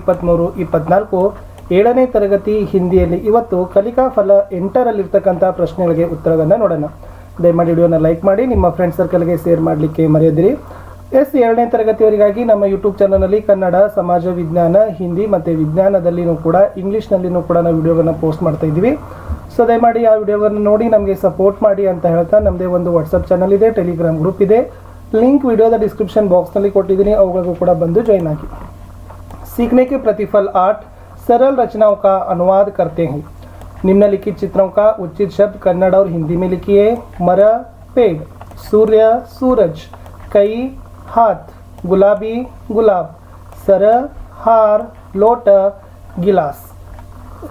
ಇಪ್ಪತ್ತ್ಮೂರು ಇಪ್ಪತ್ನಾಲ್ಕು, ಏಳನೇ ತರಗತಿ ಹಿಂದಿಯಲ್ಲಿ ಇವತ್ತು ಕಲಿಕಾ ಫಲ ಎಂಟರಲ್ಲಿರ್ತಕ್ಕಂಥ ಪ್ರಶ್ನೆಗಳಿಗೆ ಉತ್ತರವನ್ನು ನೋಡೋಣ. ದಯಮಾಡಿ ವಿಡಿಯೋನ ಲೈಕ್ ಮಾಡಿ, ನಿಮ್ಮ ಫ್ರೆಂಡ್ ಸರ್ಕಲ್ಗೆ ಶೇರ್ ಮಾಡಲಿಕ್ಕೆ ಮರೆಯದಿರಿ. ಎಸ್, ಏಳನೇ ತರಗತಿಯವರಿಗಾಗಿ ನಮ್ಮ ಯೂಟ್ಯೂಬ್ ಚಾನಲ್ನಲ್ಲಿ ಕನ್ನಡ, ಸಮಾಜ, ವಿಜ್ಞಾನ, ಹಿಂದಿ ಮತ್ತು ವಿಜ್ಞಾನದಲ್ಲಿನೂ ಕೂಡ, ಇಂಗ್ಲೀಷ್ನಲ್ಲಿನೂ ಕೂಡ ನಾವು ವಿಡಿಯೋಗಳನ್ನು ಪೋಸ್ಟ್ ಮಾಡ್ತಾ ಇದ್ದೀವಿ. ಸೊ ದಯಮಾಡಿ ಆ ವಿಡಿಯೋವನ್ನು ನೋಡಿ, ನಮಗೆ ಸಪೋರ್ಟ್ ಮಾಡಿ ಅಂತ ಹೇಳ್ತಾ ನಮ್ಮದೇ ಒಂದು ವಾಟ್ಸಪ್ ಚಾನಲ್ ಇದೆ ಟೆಲಿಗ್ರಾಮ್ ಗ್ರೂಪ್ ಇದೆ. ಲಿಂಕ್ ವಿಡಿಯೋದ ಡಿಸ್ಕ್ರಿಪ್ಷನ್ ಬಾಕ್ಸ್ನಲ್ಲಿ ಕೊಟ್ಟಿದ್ದೀನಿ, ಅವುಗಳಿಗೂ ಕೂಡ ಬಂದು ಜಾಯಿನ್ ಆಗಿ. सीखने के प्रतिफल आठ सरल रचनाओं का अनुवाद करते हैं। निम्नलिखित चित्रों का उचित शब्द कन्नड़ और हिंदी में लिखिए। मर, पेड़, सूर्य, सूरज, कई, हाथ, गुलाबी, गुलाब, सर, हार, लोट, गिलास,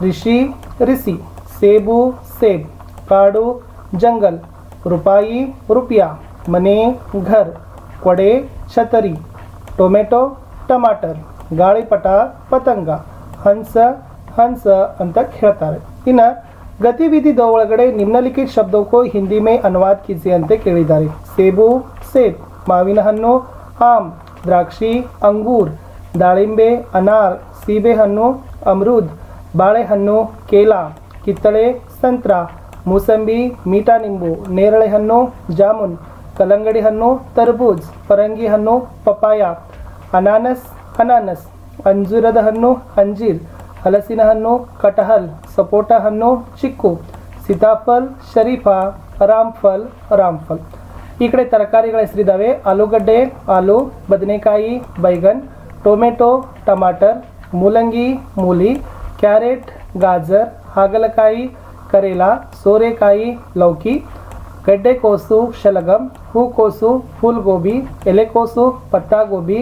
ऋषि ऋषि, सेबू, सेब, काड़ू, जंगल, रुपाई, रुपया, मने, घर, कोड़े, छतरी, टोमेटो, टमाटर। ಗಾಳಿಪಟ ಪತಂಗ ಹಂಸ ಹಂಸ ಅಂತ ಹೇಳ್ತಾರೆ ಇನ್ನು ಗತಿವಿಧಿ ದ ಒಳಗಡೆ ನಿಮ್ನಲಿಖಿತ ಶಬ್ದಕ್ಕೂ ಹಿಂದಿ ಮೇ ಅನುವಾದ ಕೀಸಿ ಅಂತ ಕೇಳಿದ್ದಾರೆ ಸೇಬು ಸೇಬ್ ಮಾವಿನ ಹಣ್ಣು ಆಮ್ ದ್ರಾಕ್ಷಿ ಅಂಗೂರ್ ದಾಳಿಂಬೆ ಅನಾರ್ ಸೀಬೆಹಣ್ಣು ಅಮೃದ್ ಬಾಳೆಹಣ್ಣು ಕೇಲ ಕಿತ್ತಳೆ ಸಂತ್ರ ಮೂಸಂಬಿ ಮೀಠಾ ನಿಂಬು ನೇರಳೆ ಹಣ್ಣು ಜಾಮೂನ್ ಕಲ್ಲಂಗಡಿ ಹಣ್ಣು ತರಬೂಜ್ ಪರಂಗಿ ಹಣ್ಣು ಪಪಾಯ ಅನಾನಸ್ ಅನಾನಸ್ ಅಂಜೂರದ ಹಣ್ಣು ಅಂಜೀರ್ ಹಲಸಿನ ಹಣ್ಣು ಕಟಹಲ್ ಸಪೋಟ ಹಣ್ಣು ಚಿಕ್ಕು ಸೀತಾಫಲ್ ಶರೀಫಾ ರಾಮ್ಫಲ್ ರಾಮ್ಫಲ್ ಈ ಕಡೆ ತರಕಾರಿಗಳ ಹೆಸರಿದ್ದಾವೆ ಆಲೂಗಡ್ಡೆ ಆಲೂ ಬದನೆಕಾಯಿ ಬೈಗನ್ ಟೊಮೆಟೊ ಟಮಾಟರ್ ಮೂಲಂಗಿ ಮೂಲಿ ಕ್ಯಾರೆಟ್ ಗಾಜರ್ ಹಾಗಲಕಾಯಿ ಕರೇಲಾ ಸೋರೆಕಾಯಿ ಲೌಕಿ ಗಡ್ಡೆಕೋಸು ಶಲಗಂ ಹೂಕೋಸು ಫೂಲ್ಗೋಬಿ ಎಲೆಕೋಸು ಪತ್ತಾಗೋಬಿ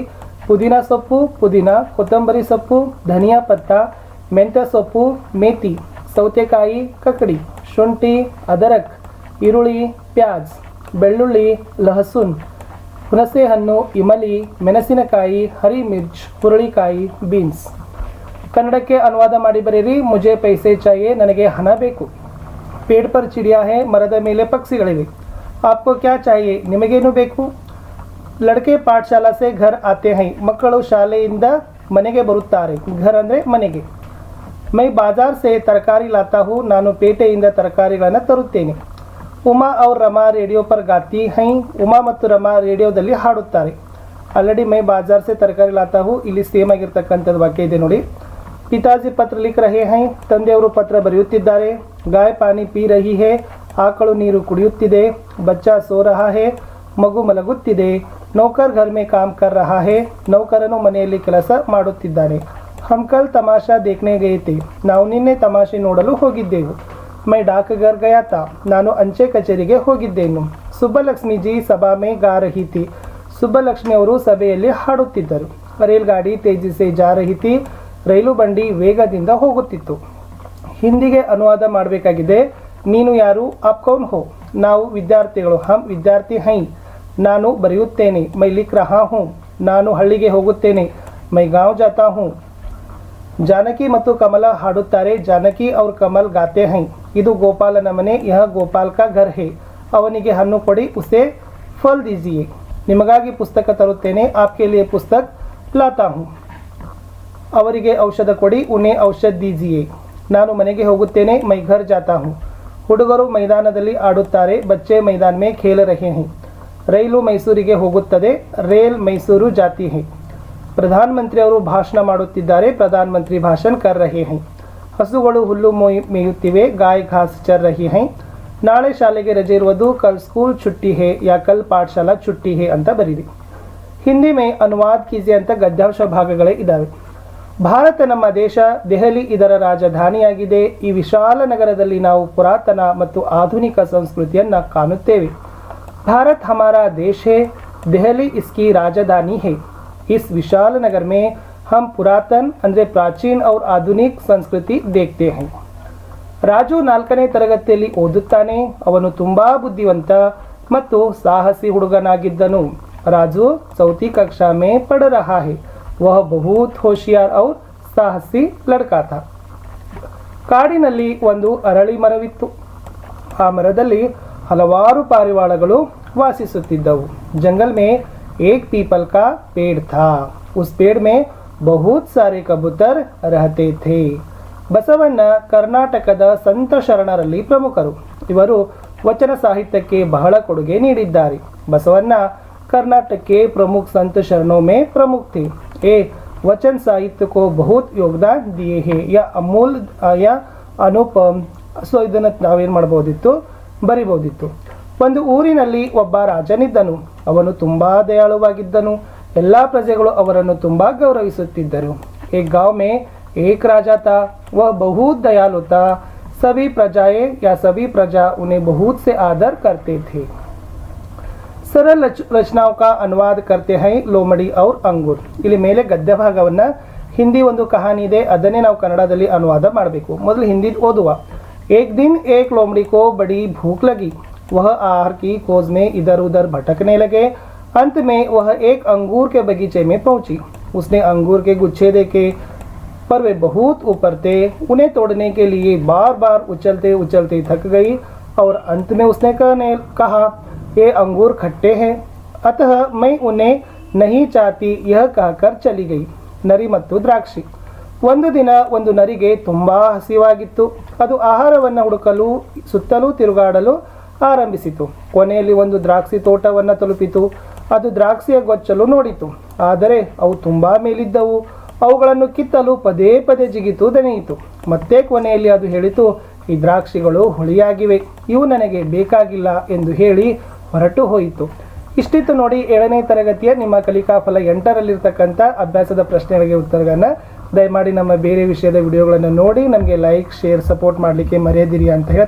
ಪುದೀನ ಸೊಪ್ಪು, ಪುದೀನ, ಕೊತ್ತಂಬರಿ ಸೊಪ್ಪು, ಧನಿಯಾ ಪತ್ತ, ಮೆಂತ್ಯ ಸೊಪ್ಪು ಮೇಥಿ ಸೌತೆಕಾಯಿ ಕಕಡಿ ಶುಂಠಿ, ಅದರಕ್, ಈರುಳ್ಳಿ, ಪ್ಯಾಜ್, ಬೆಳ್ಳುಳ್ಳಿ, ಲಹಸುನ್ ಹುಣಸೆ ಹಣ್ಣು ಇಮಲಿ, ಮೆಣಸಿನಕಾಯಿ ಹರಿ ಮಿರ್ಚ್ ಹುರುಳಿಕಾಯಿ, ಬೀನ್ಸ್. ಕನ್ನಡಕ್ಕೆ ಅನುವಾದ ಮಾಡಿ ಬರೀರಿ ಮುಜೆ ಪೈಸೆ ಚಾಯೆ ನನಗೆ ಹಣ ಬೇಕು. ಪೇಡ್ ಪರ್ ಚಿಡಿಯಾ ಹೇ ಮರದ ಮೇಲೆ ಪಕ್ಷಿಗಳಿವೆ. ಆಪ್ಕೋ ಕ್ಯಾ ಚಾಯೆ? ನಿಮಗೇನು ಬೇಕು? ಲಡ್ಕೆ ಪಾಠಶಾಲಾ ಸೆ ಘರ್ ಆತೆ ಹೈ. ಮಕ್ಕಳು ಶಾಲೆಯಿಂದ ಮನೆಗೆ ಬರುತ್ತಾರೆ. ಘರ್ ಅಂದರೆ ಮನೆಗೆ. ಮೈ ಬಾಜಾರ್ ಸೆ ತರಕಾರಿ ಲಾತಾ ಹೂ, ನಾನು ಪೇಟೆಯಿಂದ ತರಕಾರಿಗಳನ್ನು ತರುತ್ತೇನೆ. ಉಮಾ ಅವ್ರ ರಮಾ ರೇಡಿಯೋ ಪರ್ ಗಾತಿ ಹೈ. ಉಮಾ ಮತ್ತು ರಮಾ ರೇಡಿಯೋದಲ್ಲಿ ಹಾಡುತ್ತಾರೆ. ಆಲ್ರೆಡಿ ಮೈ ಬಾಜಾರ್ ಸೆ ತರಕಾರಿ ಲಾತಾ ಹೂ, ಇಲ್ಲಿ ಸೇಮ್ ಆಗಿರ್ತಕ್ಕಂಥದ್ದು ವಾಕ್ಯ ಇದೆ ನೋಡಿ. ಪಿತಾಜಿ ಪತ್ರ ಲಿಖ ರಹೆ ಹೈ. ತಂದೆಯವರು ಪತ್ರ ಬರೆಯುತ್ತಿದ್ದಾರೆ. ಗಾಯ ಪಾನಿ ಪಿ ರಹಿ ಹೇ. ಆಕಳು ನೀರು ಕುಡಿಯುತ್ತಿದೆ. ಬಚ್ಚಾ ಸೋ ರಹಾ ಹೇ. ಮಗು ಮಲಗುತ್ತಿದೆ. ನೌಕರ್ ಘರ್ ಮೇ ಕಾಮ್ ಕರ್ ರಹಾ ಹೇ, ನೌಕರನು ಮನೆಯಲ್ಲಿ ಕೆಲಸ ಮಾಡುತ್ತಿದ್ದಾನೆ. ಹಮ್ ಕಲ್ ತಮಾಷಾ ದೇಖನೆ ಗಯತೆ ನಾವು ನಿನ್ನೆ ತಮಾಷೆ ನೋಡಲು ಹೋಗಿದ್ದೆವು. ಮೈ ಡಾಕ ಘರ್ ಗಯಾ ತಾ ನಾನು ಅಂಚೆ ಕಚೇರಿಗೆ ಹೋಗಿದ್ದೇನು. ಸುಬ್ಬಲಕ್ಷ್ಮೀಜಿ ಸಭಾ ಮೇ ಗಾ ರಹಿತಿ ಸುಬ್ಬಲಕ್ಷ್ಮಿ ಅವರು ಸಭೆಯಲ್ಲಿ ಹಾಡುತ್ತಿದ್ದರು. ಗಾಡಿ ತೇಜಿಸೆ ಜಾ ರಹಿತಿ ರೈಲು ಬಂಡಿ ವೇಗದಿಂದ ಹೋಗುತ್ತಿತ್ತು. ಹಿಂದಿಗೆ ಅನುವಾದ ಮಾಡಬೇಕಾಗಿದೆ. ನೀನು ಯಾರು? ಅಪ್ ಕೌನ್ ಹೋ? ನಾವು ವಿದ್ಯಾರ್ಥಿಗಳು. ಹಮ್ ವಿದ್ಯಾರ್ಥಿ ಹೈ. ನಾನು ಬರೆಯುತ್ತೇನೆ, ಮೈ ಲಿಖ್ ರಹಾ ಹೂಂ, ನಾನು ಹಳ್ಳಿಗೆ ಹೋಗುತ್ತೇನೆ, ಮೈ ಗಾಂವ್ ಜಾತಾ ಹೂಂ. ಜಾನಕಿ ಮತ್ತು ಕಮಲ ಹಾಡುತ್ತಾರೆ, ಜಾನಕಿ ಅವ್ರ ಕಮಲ್ ಗಾತೆ ಹೈ. ಇದು ಗೋಪಾಲನ ಮನೆ, ಯಹ ಗೋಪಾಲ್ ಕಾ ಘರ್ ಹೇ. ಅವನಿಗೆ ಹಣ್ಣು ಕೊಡಿ, ಉಸೆ ಫಲ್ ದೀಜಿಯೆ. ನಿಮಗಾಗಿ ಪುಸ್ತಕ ತರುತ್ತೇನೆ ಆಪ್ಕೆ ಪುಸ್ತಕ ಲಾತಾ ಹೂಂ. ಅವರಿಗೆ ಔಷಧ ಕೊಡಿ ಉನ್ನೆ ಔಷಧ ದೀಜಿಯೇ. ನಾನು ಮನೆಗೆ ಹೋಗುತ್ತೇನೆ, ಮೈ ಘರ್ ಜಾತಾ ಹೂಂ. ಹುಡುಗರು ಮೈದಾನದಲ್ಲಿ ಆಡುತ್ತಾರೆ, ಬಚ್ಚೆ ಮೈದಾನ ಮೇ ಖೇಲ ರಹೆ ಹೈ. ರೈಲು ಮೈಸೂರಿಗೆ ಹೋಗುತ್ತದೆ. ರೈಲ್ ಮೈಸೂರು ಜಾತಿ ಹೈ. ಪ್ರಧಾನಮಂತ್ರಿ ಅವರು ಭಾಷಣ ಮಾಡುತ್ತಿದ್ದಾರೆ. ಪ್ರಧಾನಮಂತ್ರಿ ಭಾಷಣ ಕರ್ ರಹೆ ಹೈ. ಹಸುಗಳು ಹುಲ್ಲು ಮೊಯ್ ಮೇಯುತ್ತಿವೆ. ಗಾಯ್ ಘಾಸ್ ಚರ್ ರಹಿ ಹೈ. ನಾಳೆ ಶಾಲೆಗೆ ರಜೆ ಇರುವುದು ಕಲ್ ಸ್ಕೂಲ್ ಚುಟ್ಟಿ ಹೇ ಯಾ ಕಲ್ ಪಾಠಶಾಲಾ ಚುಟ್ಟಿ ಹೇ ಅಂತ ಬರೀರಿ. ಹಿಂದಿ ಮೇ ಅನುವಾದ ಕೀಜೆ ಅಂತ ಗದ್ಯಾಂಶ ಭಾಗಗಳೇ ಇದ್ದಾವೆ ಭಾರತ ನಮ್ಮ ದೇಶ, ದೆಹಲಿ ಇದರ ರಾಜಧಾನಿಯಾಗಿದೆ. ಈ ವಿಶಾಲ ನಗರದಲ್ಲಿ ನಾವು ಪುರಾತನ ಮತ್ತು ಆಧುನಿಕ ಸಂಸ್ಕೃತಿಯನ್ನು ಕಾಣುತ್ತೇವೆ. भारत हमारा देश है दहली इसकी राजधानी है इस विशाल नगर में हम पुरातन ಅಂದರೆ ಪ್ರಾಚೀನ और आधुनिक संस्कृति देखते हैं ರಾಜು ನಾಲ್ಕನೇ ತರಗತಿಯಲ್ಲಿ ಓದುತ್ತಾನೆ ಅವನು ತುಂಬಾ ಬುದ್ಧಿವಂತ ಮತ್ತು ಸಾಹಸಿ ಹುಡುಗನಾಗಿದ್ದನು ರಾಜು ಚೌಥी कक्षा में पढ़ रहा है वह बहुत होशियार और ಸಾಹಸಿ ಲಡ್ಕಾ था ಕಾಡಿನಲ್ಲಿ ಒಂದು ಅರಳಿ ಮರವಿತ್ತು ಆ ಮರದಲ್ಲಿ ಹಲವಾರು ಪಾರಿವಾಳಗಳು ವಾಸಿಸುತ್ತಿದ್ದವು जंगल में एक पीपल का पेड़ था उस पेड़ में ಬಹುತ್ ಸಾರೆ ಕಬೂತರ್ ರಹತೆ ಥೇ ಬಸವಣ್ಣ ಕರ್ನಾಟಕದ ಸಂತ ಶರಣರಲ್ಲಿ ಪ್ರಮುಖರು ಇವರು ವಚನ ಸಾಹಿತ್ಯಕ್ಕೆ ಬಹಳ ಕೊಡುಗೆ ನೀಡಿದ್ದಾರೆ ಬಸವಣ್ಣ कर्नाटक के प्रमुख संत शरणों में प्रमुख थे ये वचन साहित्य को बहुत योगदान दिए हैं या ಅಮೂಲ್ या ಅನುಪಮ್ ಸೊ ಇದನ್ನು ನಾವೇನು ಮಾಡ್ಬೋದಿತ್ತು ಬರಿಬೋದಿತ್ತು ಒಂದು ಊರಿನಲ್ಲಿ ಒಬ್ಬ ರಾಜನಿದ್ದನು. ಅವನು ತುಂಬ ದಯಾಳುವಾಗಿದ್ದನು. ಎಲ್ಲ ಪ್ರಜೆಗಳು ಅವರನ್ನು ತುಂಬಾ ಗೌರವಿಸುತ್ತಿದ್ದರು. ಏ ಗಾಂವ್ ಮೇ ಏಕ್ ರಾಜ ತಾ ವಹ ಬಹು ದಯಾಲು ಸಭಿ ಪ್ರಜಾಯೆ, ಯಾ ಸವಿ ಪ್ರಜಾ, ಉನೆ ಬಹುತ್ ಸೆ ಆದರ್ ಕರ್ತೆ ಥೇ. ಸರಳ ರಚನಾ ಕಾ ಅನುವಾದ ಕರ್ತೆ ಹೈ, ಲೋಮಡಿ ಔರ್ ಅಂಗುರ್. ಇಲ್ಲಿ ಮೇಲೆ ಗದ್ಯ ಭಾಗವನ್ನು ಹಿಂದಿ ಒಂದು ಕಹಾನಿ ಇದೆ. ಅದನ್ನೇ ನಾವು ಕನ್ನಡದಲ್ಲಿ ಅನುವಾದ ಮಾಡಬೇಕು. ಮೊದಲು ಹಿಂದಿ ಓದುವ. ಏಕ್ ದಿನ ಏಕ್ ಲೋಮಡಿ ಕೋ ಬಡಿ ಭೂಕ್ ಲಗಿ. वह आहार की खोज में इधर उधर भटकने लगे अंत में वह एक अंगूर के बगीचे में पहुंची उसने अंगूर के गुच्छे देखे पर वे बहुत ऊपर थे उन्हें तोड़ने के लिए बार बार उछलते उछलते थक गई और अंत में उसने कहने कहा ये अंगूर खट्टे हैं अतः मैं उन्हें नहीं चाहती यह कहकर चली गई ನರಿ ಮತ್ತು ದ್ರಾಕ್ಷಿ ಒಂದು ದಿನ ಒಂದು ನರಿಗೆ ತುಂಬಾ ಹಸಿವಾಗಿತ್ತು ಅದು ಆಹಾರವನ್ನು ಹುಡುಕಲು ಸುತ್ತಲೂ ತಿರುಗಾಡಲು ಆರಂಭಿಸಿತು. ಕೊನೆಯಲ್ಲಿ ಒಂದು ದ್ರಾಕ್ಷಿ ತೋಟವನ್ನು ತಲುಪಿತು. ಅದು ದ್ರಾಕ್ಷಿಯ ಗೊಚ್ಚಲು ನೋಡಿತು. ಆದರೆ ಅವು ತುಂಬ ಮೇಲಿದ್ದವು. ಅವುಗಳನ್ನು ಕಿತ್ತಲು ಪದೇ ಪದೇ ಜಿಗಿತು ದಣಿಯಿತು. ಮತ್ತೆ ಕೊನೆಯಲ್ಲಿ ಅದು ಹೇಳಿತು, ಈ ದ್ರಾಕ್ಷಿಗಳು ಹುಳಿಯಾಗಿವೆ. ಇವು ನನಗೆ ಬೇಕಾಗಿಲ್ಲ ಎಂದು ಹೇಳಿ ಹೊರಟು ಹೋಯಿತು. ಇಷ್ಟಿತ್ತು ನೋಡಿ ಏಳನೇ ತರಗತಿಯ ನಿಮ್ಮ ಕಲಿಕಾ ಫಲ ಎಂಟರಲ್ಲಿರ್ತಕ್ಕಂಥ ಅಭ್ಯಾಸದ ಪ್ರಶ್ನೆಗಳಿಗೆ ಉತ್ತರಗಳನ್ನು ದಯಮಾಡಿ ನಮ್ಮ ಬೇರೆ ವಿಷಯದ ವಿಡಿಯೋಗಳನ್ನು ನೋಡಿ. ನಮಗೆ ಲೈಕ್ ಶೇರ್ ಸಪೋರ್ಟ್ ಮಾಡಲಿಕ್ಕೆ ಮರೆಯದಿರಿ ಅಂತ ಹೇಳ್ತಾ